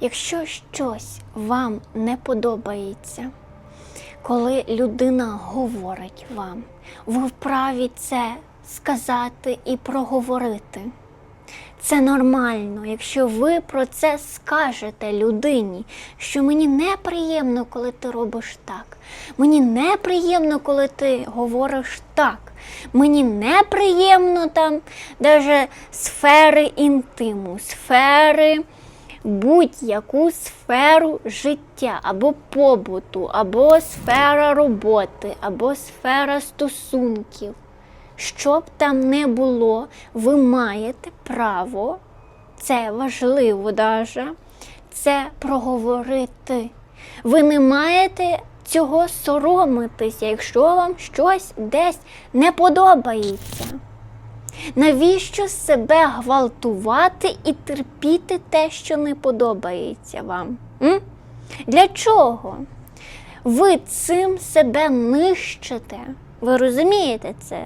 Якщо щось вам не подобається, коли людина говорить вам, ви вправі це сказати і проговорити. Це нормально, якщо ви про це скажете людині, що мені неприємно, коли ти робиш так. Мені неприємно, коли ти говориш так. Мені неприємно там даже сфери інтиму, сфери будь-яку сферу життя або побуту, або сфера роботи, або сфера стосунків. Що б там не було, ви маєте право, це важливо даже, це проговорити. Ви не маєте цього соромитися, якщо вам щось десь не подобається. Навіщо себе гвалтувати і терпіти те, що не подобається вам? М? Для чого? Ви цим себе нищите. Ви розумієте це?